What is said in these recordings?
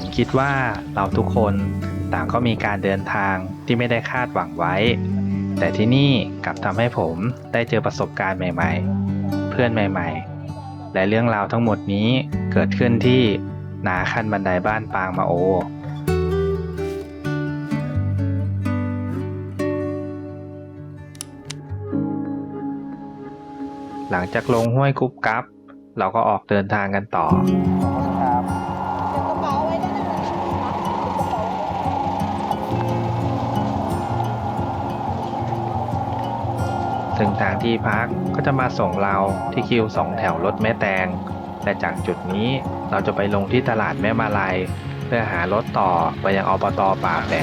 ผมคิดว่าเราทุกคนต่างก็มีการเดินทางที่ไม่ได้คาดหวังไว้ แต่ที่นี่กลับทำให้ผมได้เจอประสบการณ์ใหม่ ๆ เพื่อนใหม่ ๆ และเรื่องราวทั้งหมดนี้เกิดขึ้นที่นาขั้นบันไดบ้านปางมาโอหลังจากลงห้วยกุ๊บกับ เราก็ออกเดินทางกันต่อ ทางที่พักก็จะมาส่งเราที่คิวสองแถวรถแม่แตง และจากจุดนี้เราจะไปลงที่ตลาดแม่มาลัย เพื่อหารถต่อไปยังอบตป่าแหล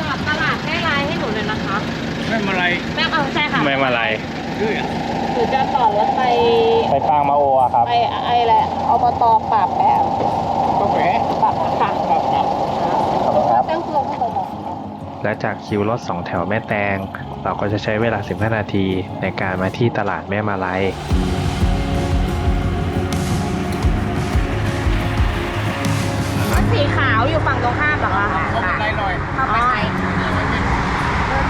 จอดตลาดแม่ลายให้หนูเลยนะคะไม่มาอะไรแม่เอาใช่ค่ะแม่มาลัยชื่ออะหนูจะต่อรถไปไปปางมาโออะครับไปไอ้แหละอบตปราบแปะก็แฝงปราบค่ะครับครับตั้งเครื่องเข้าไปบอกและจากคิวรถสองแถวแม่แตง เราก็จะใช้เวลา 15 นาทีในการมาที่ตลาดแม่มาลัยรถสีขาวอยู่ฝั่งตรงข้ามเหรอคะเข้าไปไหนหน่อยเข้าไปใน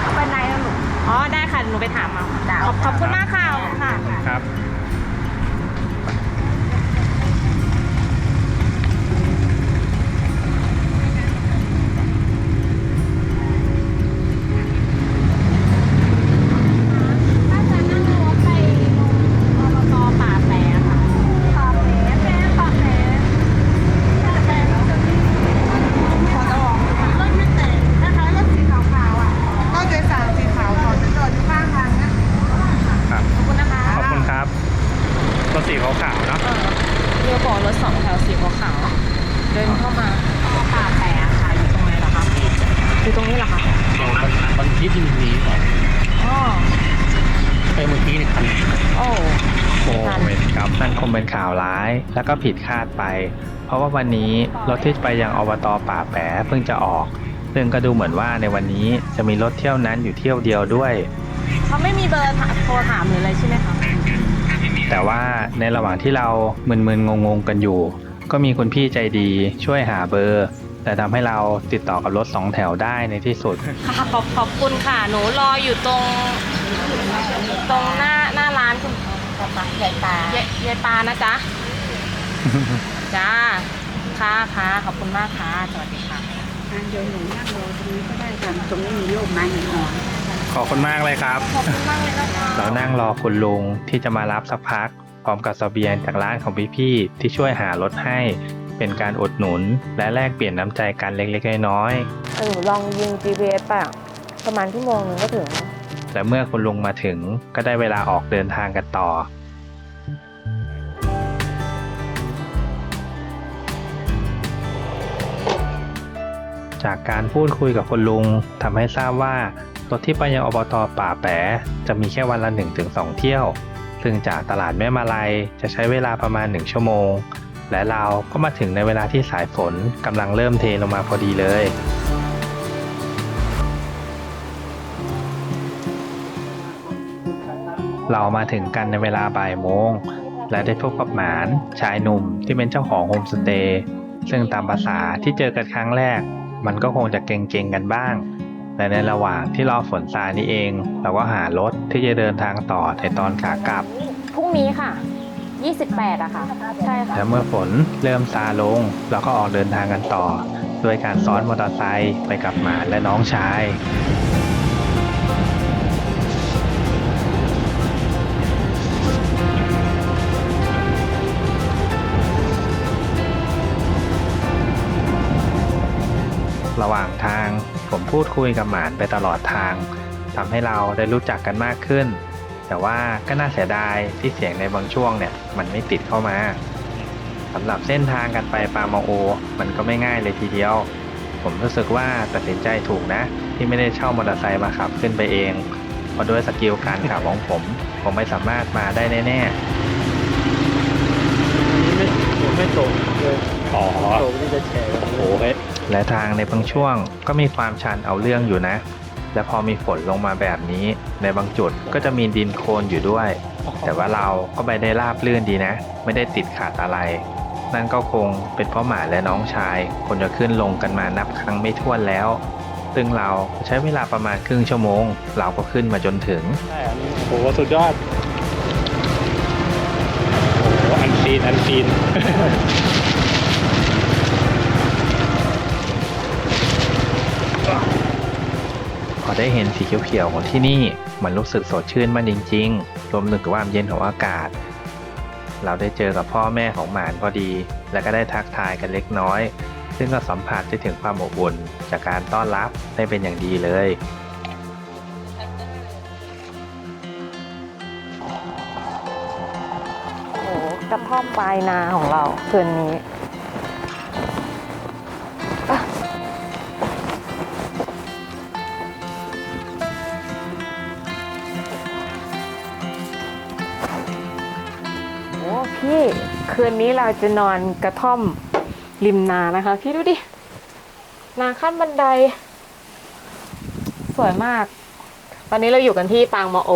เข้าไปในแล้วหนูอ๋อได้ค่ะหนูไปถามเอาขอบขอบคุณมากค่ะค่ะ ครับ ถ้าจะนั่งรถไปอบตป่าแปะค่ะป่าแปะแปะป่าแปะป่าแปะแล้วจะมีขอจะบอกรถไม่แต่นะคะรถสีขาวๆอะ ก็โดยสารสีขาวเขาจะจอดอยู่ข้างทางนะ ครับ ขอบคุณนะคะ ขอบคุณครับรถสีขาวๆเนาะ เออเรือบอกรถสองแถวสีขาวๆเดินเข้ามาป่าแปะค่ะอยู่ตรงไหนเหรอคะอยู่ตรงนี้เหรอคะ มันคิดที่มีก่อน อ๋อ ไปเมื่อกี้ในคัน โอ้ โอ้เวรกรรมนั่นคงเป็นข่าวร้าย แล้วก็ ผิดคาดไป เพราะว่าวันนี้รถที่ไปยังอบตป่าแปะเพิ่งจะออก ซึ่งก็ดูเหมือนว่าในวันนี้จะมีรถเที่ยวนั้นอยู่เที่ยวเดียวด้วย เขาไม่มีเบอร์โทรถามหรืออะไรใช่ไหมคะแต่ว่าในระหว่างที่เรามึนๆงงๆกันอยู่ ก็มีคุณพี่ใจดีช่วยหาเบอร์ แต่ทำให้เราติดต่อกับรถสองแถวได้ในที่สุด ค่ะขอบขอบคุณค่ะ หนูรออยู่ตรง ตรงหน้าหน้าร้านคุณใหญ่ตายายยายปานะจ๊ะ จ้า ค่ะค่ะขอบคุณมากค่ะ สวัสดีค่ะเดี๋ยวหนูนั่งรอตรงนี้ก็ได้ค่ะตรงนี้มีโยกไม้หินอ่อนขอบคุณมากเลยครับ ขอบคุณมากเลยนะคะเรานั่งรอคุณลุงที่จะมารับสักพัก พร้อมกับเสบียงจากร้านของพี่ๆที่ช่วยหารถให้ เป็นการอุดหนุน และแลกเปลี่ยนน้ำใจกันเล็กๆน้อยเออลองยิง GPS ไปอะประมาณชั่วโมงหนึงก็ถึงๆและเมื่อคุณลุงมาถึงก็ได้เวลาออกเดินทางกันต่อ จากการพูดคุยกับคุณลุงทำให้ทราบว่ารถที่ไปยังอบตป่าแปะจะมีแค่วันละ 1-2 เที่ยว ซึ่งจากตลาดแม่มาลัยจะใช้เวลาประมาณ 1 ชั่วโมง และเราก็มาถึงในเวลาที่สายฝนกำลังเริ่มเทลงมาพอดีเลยเรามาถึงกันในเวลาบ่ายโมง และได้พบกับหมาน ชายหนุ่มที่เป็นเจ้าของโฮมสเตย์ซึ่งตามภาษาที่เจอกันครั้งแรก มันก็คงจะเก่งๆกันบ้างแต่ในระหว่างที่รอฝนซานี่เอง เราก็หารถที่จะเดินทางต่อในตอนขากลับ พรุ่งนี้ค่ะ 28อะค่ะ ใช่ค่ะ และเมื่อฝนเริ่มซาลง เราก็ออกเดินทางกันต่อ ด้วยการซ้อนมอเตอร์ไซค์ไปกับหมานและน้องชาย ระหว่างทาง ผมพูดคุยกับหมานไปตลอดทางทำให้เราได้รู้จักกันมากขึ้น แต่ว่าก็น่าเสียดายที่เสียงในบางช่วงเนี่ยมันไม่ติดเข้ามาสำหรับเส้นทางกันไปปามาโอ มันก็ไม่ง่ายเลยทีเดียว ผมรู้สึกว่าตัดสินใจถูกนะ ที่ไม่ได้เช่ามอเตอร์ไซค์มาขับขึ้นไปเองเพราะด้วยสกิลการขับของผม ผมไม่สามารถมาได้แน่ไม่ไม่ตกเลยๆอ๋อตกที่จะแชร์กันโอ้โห และทางในบางช่วงก็มีความชันเอาเรื่องอยู่นะ และพอมีฝนลงมาแบบนี้ ในบางจุดก็จะมีดินโคลนอยู่ด้วย แต่ว่าเราก็ไปได้ราบลื่นดีนะ ไม่ได้ติดขัดอะไร นั่นก็คงเป็นเพราะหมาและน้องชาย คนจะขึ้นลงกันมานับครั้งไม่ถ้วนแล้ว ซึ่งเราใช้เวลาประมาณครึ่งชั่วโมง เราก็ขึ้นมาจนถึงใช่อันนี้โอ้โหสุดยอดโอ้โหอันซีนอันซีน อได้เห็นสีเขียวๆของที่นี่ มันรู้สึกสดชื่นมากจริงๆ รวมถึงความเย็นของอากาศ เราได้เจอกับพ่อแม่ของหมานพอดี และก็ได้ทักทายกันเล็กน้อย ซึ่งก็สัมผัสได้ถึงความอบอุ่นจากการต้อนรับได้เป็นอย่างดีเลยโอ้โหกระท่อมปลายนาของเราคืนนี้ คืนนี้เราจะนอนกระท่อมริมนานะคะ พี่ดูดิ นาขั้นบันได สวยมาก ตอนนี้เราอยู่กันที่ปางมาโอ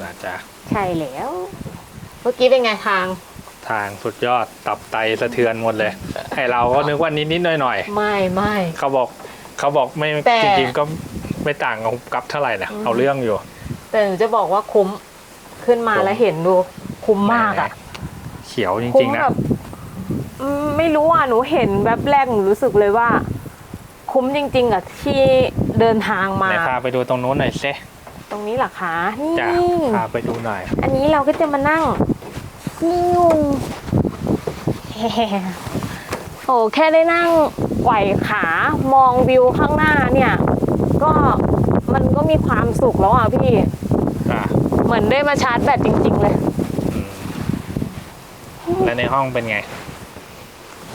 น่าจะใช่แล้ว เมื่อกี้เป็นไงทาง ทางสุดยอดตับไตสะเทือนหมดเลยให้เราก็นึกว่านิดๆหน่อยไม่ไม่ๆเขาบอกเขาบอกไม่แต่จริงๆก็ไม่ต่างกับเท่าไหร่นะเอาเรื่องอยู่ แต่หนูจะบอกว่าคุ้มขึ้นมาคุ้มแล้วเห็นดูคุ้มมากอะเขียวจคุ้ริมงๆ นะแบบอืมไม่รู้อะหนูเห็นแบบแรกหนูรู้สึกเลยว่า คุ้มจริง ๆอะที่เดินทางมา ไหนพาไปดูตรงนู้นหน่อยเซตรงนี้เหรอคะนี่จ้ะพาไปดูหน่อย อันนี้เราก็จะมานั่งนิวแฮ่โอ้แค่ได้นั่งไหวขามองวิวข้างหน้าเนี่ย ก็มันก็มีความสุขแล้วอะพี่ อะ เหมือนได้มาชาร์จแบตจริง ๆ เลยอืม แล้วในห้องเป็นไง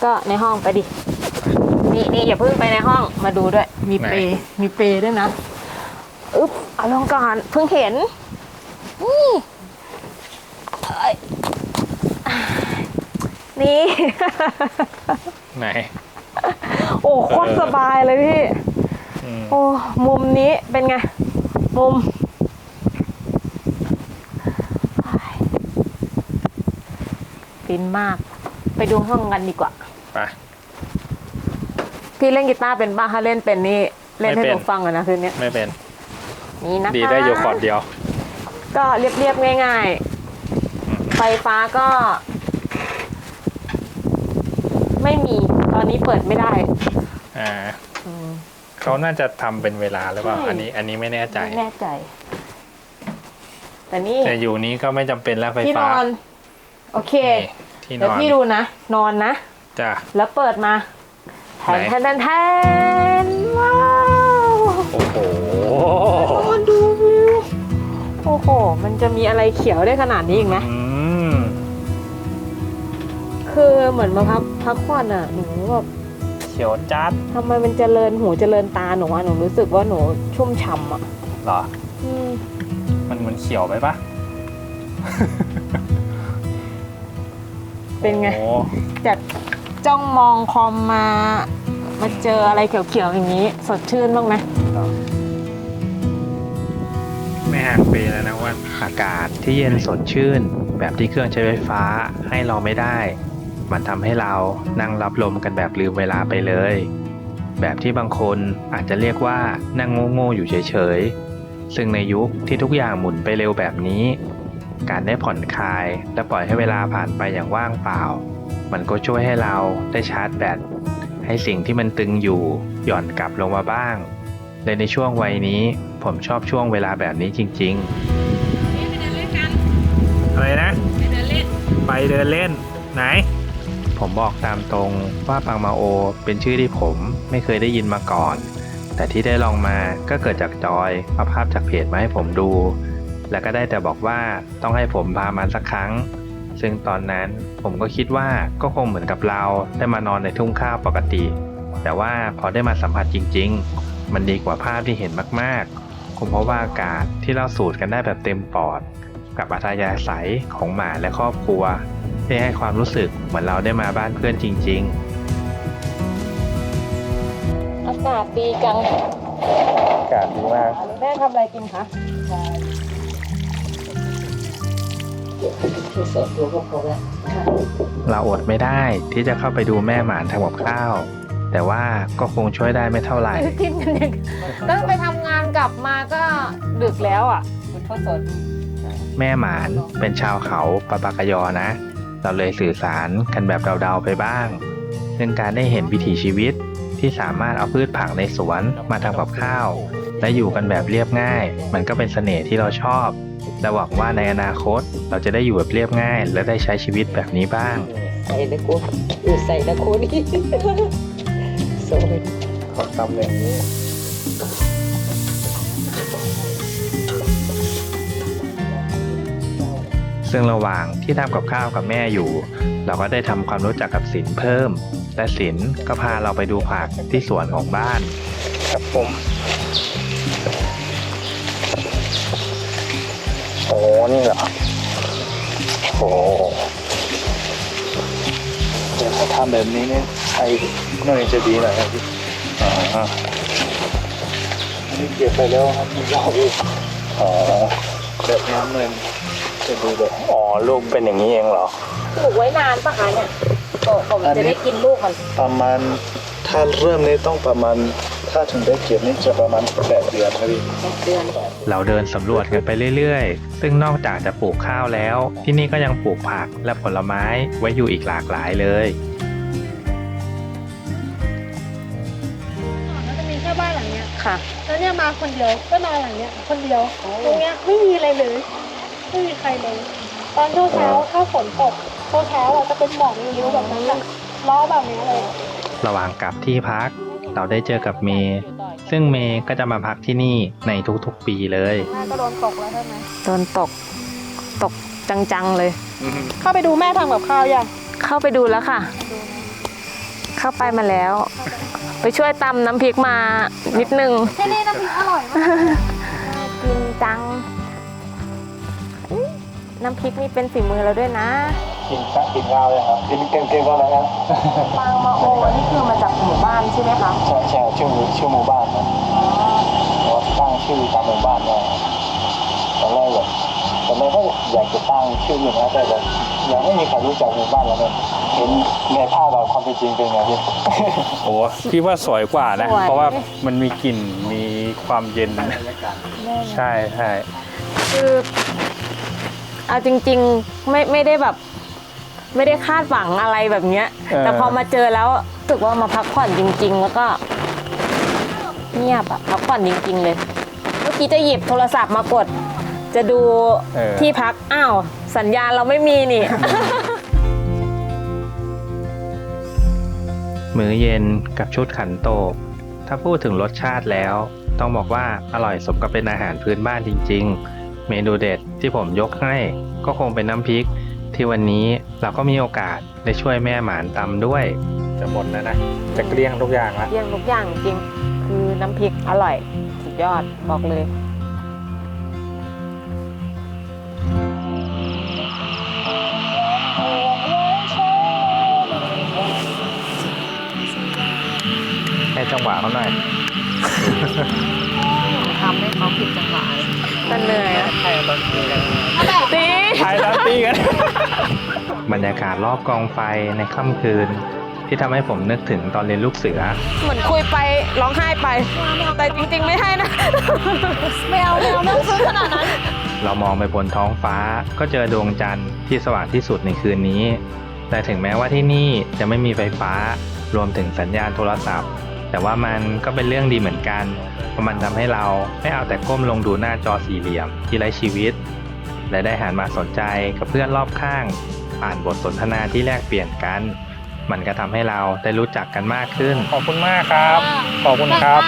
ก็ในห้องไปดิ นี่นี่อย่าเพิ่งไปในห้องมาดูด้วย มีเปรย์มีเปรย์ด้วยนะ อึ๊บเอาลงก่อนเพิ่งเห็น นี่เอ้ยนี่ ไหน โอ้โคตรสบายเลยพี่อืมโอ้ มุมนี้เป็นไง มุม ฟินมาก ไปดูห้องกันดีกว่า ไป พี่เล่นกีตาร์เป็นบ้าถ้าเล่นเป็นนี่เล่นให้ไม่หเป็นนูฟังอะนะคืนนี้ไม่เป็น นี่นะคะดีได้อยู่คอร์ดเดียว ก็เรียบๆง่ายๆ ไฟฟ้าก็ ไม่มีตอนนี้เปิดไม่ได้อ่าอืม เขาน่าจะทำเป็นเวลาหรือเปล่า ใช่ อันนี้ อันนี้ไม่แน่ใจ ไม่แน่ใจ แต่นี่แต่อยู่นี้ก็ไม่จำเป็นแล้วไฟที่นฟ้า อน โอเคนี่ที่นเดี๋ยวอนพี่ดูนะ นอนนะ จ้ะ แล้วเปิดมาแทนไหน แทนแทนแทนว้าว โอ้โห นอนดูวิว โอ้โห มันจะมีอะไรเขียวได้ขนาดนี้อีกไหม อืม คือเหมือนมาพักพักผ่อนอะ หนูแบบเขียวจัดทำไมมันเจริญหูเจริญตาหนูอะ หนูรู้สึกว่าหนูชุ่มฉ่ำอะเหรอ อืมมันเหมือนเขียวไปปะ เป็นไง โอ้จากจ้องมองคอมมา มาเจออะไรเขียวๆอย่างนี้ สดชื่นบ้างไหมไม่ห่างปีแล้วนะว่า อากาศที่เย็นสดชื่น แบบที่เครื่องใช้ไฟฟ้าให้เราไม่ได้ มันทำให้เรานั่งรับลมกันแบบลืมเวลาไปเลย แบบที่บางคนอาจจะเรียกว่านั่งโง่ๆอยู่เฉยๆ ซึ่งในยุคที่ทุกอย่างหมุนไปเร็วแบบนี้ การได้ผ่อนคลาย และปล่อยให้เวลาผ่านไปอย่างว่างเปล่า มันก็ช่วยให้เราได้ชาร์จแบตให้สิ่งที่มันตึงอยู่หย่อนกลับลงมาบ้างและในช่วงวัยนี้ผมชอบช่วงเวลาแบบนี้จริง ๆ อะไรนะ ไปเดินเล่น ไหน ผมบอกตามตรงว่าปังมาโอเป็นชื่อที่ผมไม่เคยได้ยินมาก่อน แต่ที่ได้ลองมาก็เกิดจากจอยเอาภาพจากเพจมาให้ผมดู แล้วก็ได้แต่บอกว่าต้องให้ผมพามาสักครั้ง ซึ่งตอนนั้นผมก็คิดว่าก็คงเหมือนกับเราได้มานอนในทุ่งข้าวปกติ แต่ว่าพอได้มาสัมผัสจริง ๆ มันดีกว่าภาพที่เห็นมากๆ คงเพราะว่าอากาศที่เราสูดกันได้แบบเต็มปอด กับอัธยาศัยของหมาและครอบครัวที่ให้ความรู้สึกเหมือนเราได้มาบ้านเพื่อนจริงอากาศดีจัง อากาศดีมาก แม่ทำอะไรกินคะก ทดสอบตัวก็พอแล้วเราอดไม่ได้ที่จะเข้าไปดูแม่หมานทำกับข้าว แต่ว่าก็คงช่วยได้ไม่เท่าไหร่ กินกันเด็กก็ไปทำงานกลับมาก็ดึกแล้วอะทดสอบแม่หมานเป็นชาวเขาปะปากยอนะ เราเลยสื่อสารกันแบบเดาๆไปบ้างซึ่งการได้เห็นวิถีชีวิตที่สามารถเอาพืชผักในสวนมาทำกับข้าว และอยู่กันแบบเรียบง่าย มันก็เป็นเสน่ห์ที่เราชอบและหวังว่าในอนาคตเราจะได้อยู่แบบเรียบง่าย และได้ใช้ชีวิตแบบนี้บ้างใส่นะกูอือใส่นะกูนี่โซ่เลยขอตำอย่างนี้ซึ่งระหว่างที่ทำกับข้าวกับแม่อยู่ เราก็ได้ทำความรู้จักกับศิลป์เพิ่ม และศิลป์ก็พาเราไปดูผักที่สวนของบ้าน ครับผม อ้นี่เหรอโอ้เดี๋ยวถ้าทำแบบนี้เนี่ยใช้น่าจะดีหน่อยครับพี่อ่าอันนี่เก็บไปแล้วครับมียาวอีกอ๋อแบบนี้มันจะดูแบบอ๋อลูกเป็นอย่างนี้เองเหรอปลูกไว้นานปะคะเนี่ยผมจะได้กินลูกมันประมาณถ้าเริ่มนี้ต้องประมาณ ถ้าถึงได้เก็บนี่จะประมาณแปดเดือนครับพี่เดือนเราเดินสำรวจกันไปเรื่อยๆ ซึ่งนอกจากจะปลูกข้าวแล้ว ที่นี่ก็ยังปลูกผักและผลไม้ไว้อยู่อีกหลากหลายเลย ก่อนก็จะมีแค่บ้านหลังเนี้ย ค่ะ แล้วเนี่ยมาคนเดียวก็นอนหลังเนี้ยคนเดียวตรงเนี้ยไม่มีอะไรเลยไม่มีใครเลย ตอนเช้าเช้าๆถ้าฝนตกเช้าเช้าๆอะจะเป็นหมอกเยอะๆแบบนั้นอะล้อแบบนี้เลย ระหว่างกลับที่พัก เราได้เจอกับเมย์ซึ่งเมย์ก็จะมาพักที่นี่ในทุกๆปีเลย แม่ก็โดนตกแล้วใช่ไหมโดนตกตกจังๆเลย เข้าไปดูแม่ทำกับข้าวยังเข้าไปดูแล้วค่ะ เข้าไปมาแล้ว ไปช่วยตำน้ำพริกมานิดนึง ที่นี่น้ำพริกอร่อยมากกินจังอุ๊ยน้ำพริกนี่เป็นฝีมือเราด้วยนะ กินข้าวกินข้าวเลยครับกินเก่งๆก็แล้วครับปางมาโอนี่คือมาจากหมู่บ้านใช่ไหมคะใช่ใช่ชื่อชื่อหมู่บ้านนะเพราะตั้งชื่อตามหมู่บ้านมาตอนแรกแบบตอนแรกก็อยากจะตั้งชื่ออื่นนะแต่แบบยังไม่มีใครรู้จักหมู่บ้านเราเลยเห็นในภาพเราความเป็นจริงเป็นไงพี่โอ้พี่ว่าสวยกว่านะสวยเพราะว่ามันมีกลิ่นมีความเย็นใช่ใช่คือเอาจริง ๆ ไม่ไม่ได้แบบ ไม่ได้คาดหวังอะไรแบบเนี้ยแต่พอมาเจอแล้วรู้สึกว่ามาพักผ่อนจริง ๆ แล้วก็ เงียบอะพักผ่อนจริง ๆ เลย เมื่อกี้จะหยิบโทรศัพท์มากด จะดูเออ ที่พักอ้าว สัญญาณเราไม่มีนี่ มื้อเย็นกับชุดขันโตก ถ้าพูดถึงรสชาติแล้ว ต้องบอกว่าอร่อยสมกับเป็นอาหารพื้นบ้านจริง ๆ เมนูเด็ดที่ผมยกให้ก็คงเป็นน้ำพริก ที่วันนี้เราก็มีโอกาสได้ช่วยแม่หมานตำด้วย จะหมดแล้วนะ จะเกลี้ยงทุกอย่างละเรียงทุกอย่างจริง คือน้ำพริกอร่อย สุดยอดบอกเลยให้จังหวะเขาหน่อยทำให้เขาผิดจังหวะมันเหนื่อยอะตีไทยลันตี้กัน บรรยากาศรอบกองไฟในค่ำคืน ที่ทำให้ผมนึกถึงตอนเรียนลูกเสือ เหมือนคุยไปร้องไห้ไป แต่จริงๆไม่ให้นะ ไม่เอาไม่เอาไม่ต้องซื้อขนาดนั้น เรามองไปบนท้องฟ้าก็เจอดวงจันทร์ที่สว่างที่สุดในคืนนี้ แต่ถึงแม้ว่าที่นี่จะไม่มีไฟฟ้ารวมถึงสัญญาณโทรศัพท์ แต่ว่ามันก็เป็นเรื่องดีเหมือนกัน เพราะมันทำให้เราไม่เอาแต่ก้มลงดูหน้าจอสี่เหลี่ยมที่ไร้ชีวิต และได้หันมาสนใจกับเพื่อนรอบข้าง อ่านบทสนทนาที่แลกเปลี่ยนกัน มันก็ทำให้เราได้รู้จักกันมากขึ้น ขอบคุณมากครับ ขอบคุณครับ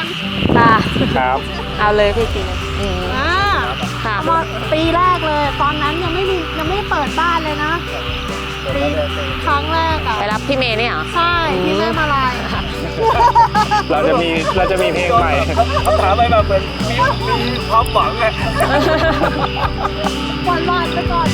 ตาครับ เอาเลยพี่จีนอืมอ่าค่ะมาปีแรกเลย ตอนนั้นยังไม่มียังไม่เปิดบ้านเลยนะปีครั้งแรกอะไปรับพี่เมย์เนี่ยเหรอใช่ที่แม่มาลายเราจะมีเราจะมีเพลงใหม่ถามไปแบบเหมือนมีมีความหวังไงหวานหวานๆไปก่อน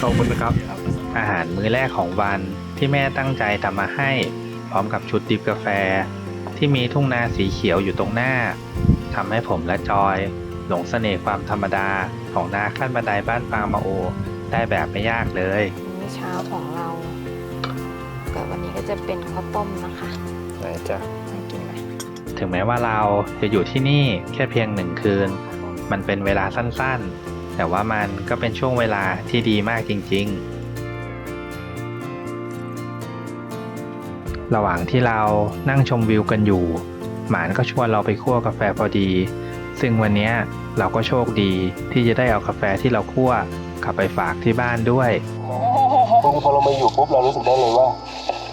ขอบคุณนะครับ อาหารมื้อแรกของวันที่แม่ตั้งใจทำมาให้ พร้อมกับชุดดิบกาแฟ ที่มีทุ่งนาสีเขียวอยู่ตรงหน้าทำให้ผมและจอย หลงเสน่ห์ความธรรมดาของนาขั้นบันไดบ้านปางมาโอ ได้แบบไม่ยากเลยมื้อเช้าของเราก็วันนี้ก็จะเป็นข้าวต้มนะคะไหนจ้ะน่ากินไหมถึงแม้ว่าเราจะอยู่ที่นี่แค่เพียงหนึ่งคืน มันเป็นเวลาสั้นๆ แต่ว่ามันก็เป็นช่วงเวลาที่ดีมากจริง ๆ ระหว่างที่เรานั่งชมวิวกันอยู่ หมานก็ชวนเราไปคั่วกาแฟพอดี ซึ่งวันนี้เราก็โชคดีที่จะได้เอากาแฟที่เราคั่วกลับไปฝากที่บ้านด้วยคือพอเรามาอยู่ปุ๊บเรารู้สึกได้เลยว่า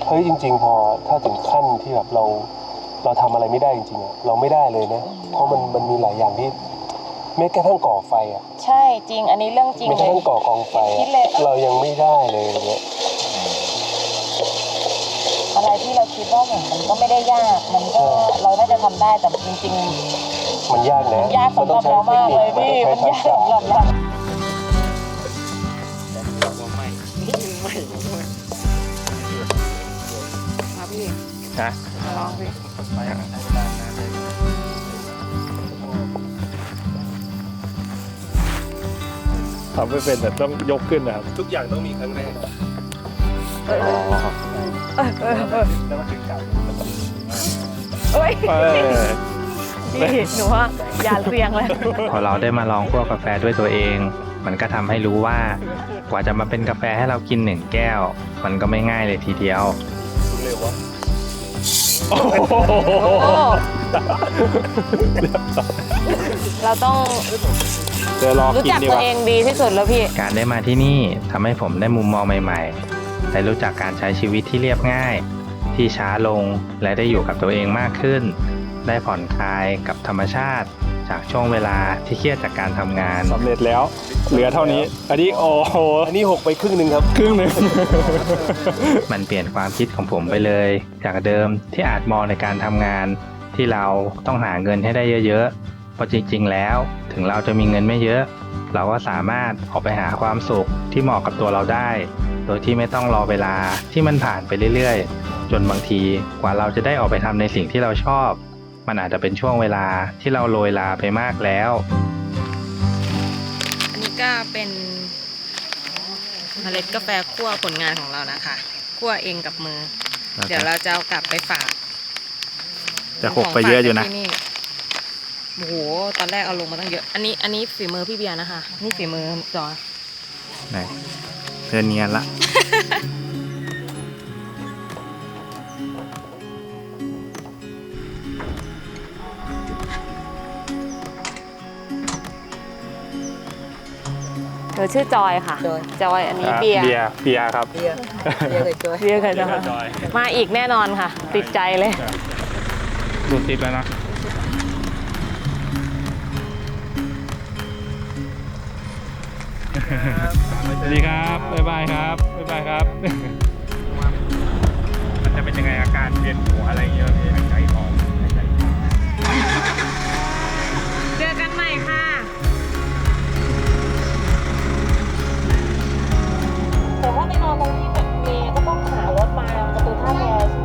เฮ้ยจริง ๆ พอถ้าถึงขั้นที่แบบเราเราทำอะไรไม่ได้จริงๆเราไม่ได้เลยนะเพราะมันมันมีหลายอย่างที่ แม้กระทั่งก่อไฟอะใช่จริง อันนี้เรื่องจริงแม้กเลระย ทั่งก่อกองไฟคิอะดเลย เรายังไม่ได้เลยอะไรเงี้ยอะไรที่เราคิดว่าเหมือนมันก็ไม่ได้ยาก มันก็เราน่าจะทำได้แต่จริงมันยากนะๆยากสำหรับเรามากเลยพี่มัมันนยากต้องใช้สำหรับเราครับพี่นะมาลองพี่ ทำไม่เป็นแต่ต้องยกขึ้นนะครับ ทุกอย่างต้องมีครั้งแรกเอ้ยแล้วมันถึงเก่าเอ้ยเออพี่หนูว่าอย่าเสี่ยงเลยพอเราได้มาลองคั่วกาแฟด้วยตัวเอง มันก็ทำให้รู้ว่า กว่าจะมาเป็นกาแฟให้เรากินหนึ่งแก้ว มันก็ไม่ง่ายเลยทีเดียวเร็ววะโอ้โห โอ้ เราต้องเดี๋ยวรอรู้กินจักดีตักวว่า เองดีที่สุดแล้วพี่ การได้มาที่นี่ทำให้ผมได้มุมมองใหม่ๆ ได้รู้จักการใช้ชีวิตที่เรียบง่าย ที่ช้าลงและได้อยู่กับตัวเองมากขึ้น ได้ผ่อนคลายกับธรรมชาติ จากช่วงเวลาที่เครียดจากการทำงาน สำเร็จแล้ว เหลือเท่านี้ อันนี้โอ้โหอันนี้หกไปครึ่งหนึ่งครับ ครึ่งหนึ่ง มันเปลี่ยนความคิดของผมไปเลย จากเดิมที่อาจมองในการทำงาน ที่เราต้องหาเงินให้ได้เยอะๆ เพราะจริงๆแล้วถึงเราจะมีเงินไม่เยอะ เราก็สามารถออกไปหาความสุขที่เหมาะกับตัวเราได้ โดยที่ไม่ต้องรอเวลาที่มันผ่านไปเรื่อยๆ จนบางทีกว่าเราจะได้ออกไปทำในสิ่งที่เราชอบ มันอาจจะเป็นช่วงเวลาที่เราโรยลาไปมากแล้ว อันนี้ก็เป็นเมล็ดกาแฟคั่วผลงานของเรานะคะคั่วเองกับมือ เดี๋ยวเราจะเอากลับไปฝากจะหกไปเยอะอยู่นะ ขงฝากจากที่ โอ้โห ตอนแรกเอาลงมาตั้งเยอะ อันนี้ อันนี้ฝีมือพี่เบียร์นะคะ นี่ฝีมือจอย ไหนเพื่อนเนียนละ เธอชื่อจอยค่ะ จอย จอย อันนี้เบียร์ เบียร์เบียร์ครับเบียร์เบียร์เลยจอยเบียร์กับจอยมาอีกแน่นอนค่ะ ติดใจเลย ดูติดแล้วนะ ดีครับบ๊ายบายครับบ๊ายบายครับ มันจะเป็นยังไงอาการเวียนหัวอะไรอย่างเงี้ยพี่หายใจออกหายใจเข้าเจอกันใหม่ค่ะแต่ถ้าไปนอนตรงที่แบบเมย์ก็ต้องหารถมาประตูท่าแพใช่ไหม